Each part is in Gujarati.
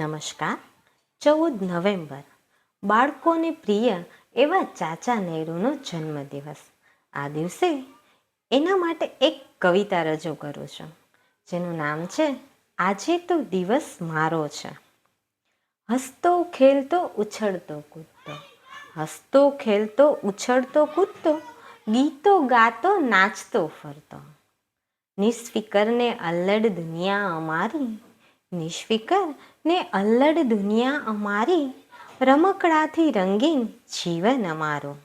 નમસ્કાર. ચૌદ નવેમ્બર. બાળકોને પ્રિય એવા ચાચા નહેરુનો જન્મદિવસ. આ દિવસે એના માટે એક કવિતા રજૂ કરું છું. જેનું નામ છે, આજે તો દિવસ મારો છે. હસતો ખેલતો ઉછળતો કૂદતો. હસતો ખેલતો ઉછળતો કૂદતો. ગીતો ગાતો નાચતો ફરતો. નિસ્ફિકરને અલ્લડ દુનિયા અમારી. નિષ્ફિકર ને અલ્લડ દુનિયા અમારી રમકડાથી રંગીન જીવન અમારું.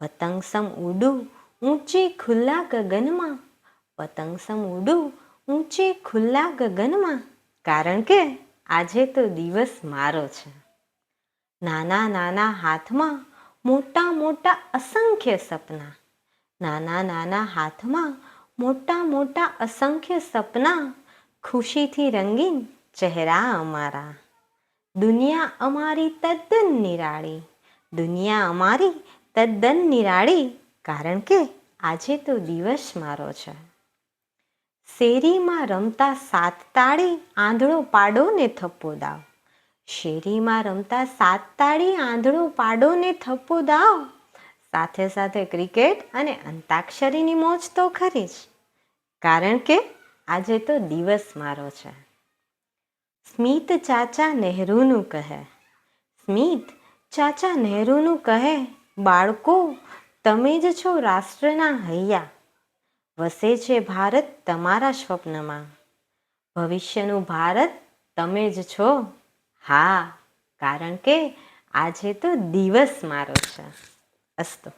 પતંગસમ ઉડું ઊંચે ખુલ્લા ગગનમાં, પતંગસમ ઉડું ઊંચે ખુલ્લા ગગનમાં, કારણ કે આજે તો દિવસ મારો છે. નાના નાના હાથમાં મોટા મોટા અસંખ્ય સપના, નાના નાના હાથમાં મોટા મોટા અસંખ્ય સપના ખુશીથી રંગીન ચહેરા અમારા. દુનિયા અમારી તદ્દન નિરાળી. દુનિયા અમારી તદ્દન નિરાળી કારણ કે આજે તો દિવસ મારો છે. શેરીમાં રમતા સાત તાળી આંધળો પાડો ને થપ્પો દાવ. શેરીમાં રમતા સાત તાળી આંધળો પાડો ને થપ્પો દાવ. સાથે સાથે ક્રિકેટ અને અંતાક્ષરીની મોજ તો ખરી જ. કારણ કે આજે તો દિવસ મારો છે. સ્મિત ચાચા નહેરુનું કહે. સ્મિત ચાચા નહેરુનું કહે, બાળકો, તમે જ છો રાષ્ટ્રના હૈયા. વસે છે ભારત તમારા સ્વપ્નમાં. ભવિષ્યનું ભારત તમે જ છો. હા, કારણ કે આજે તો દિવસ મારો છે. અસ્તુ.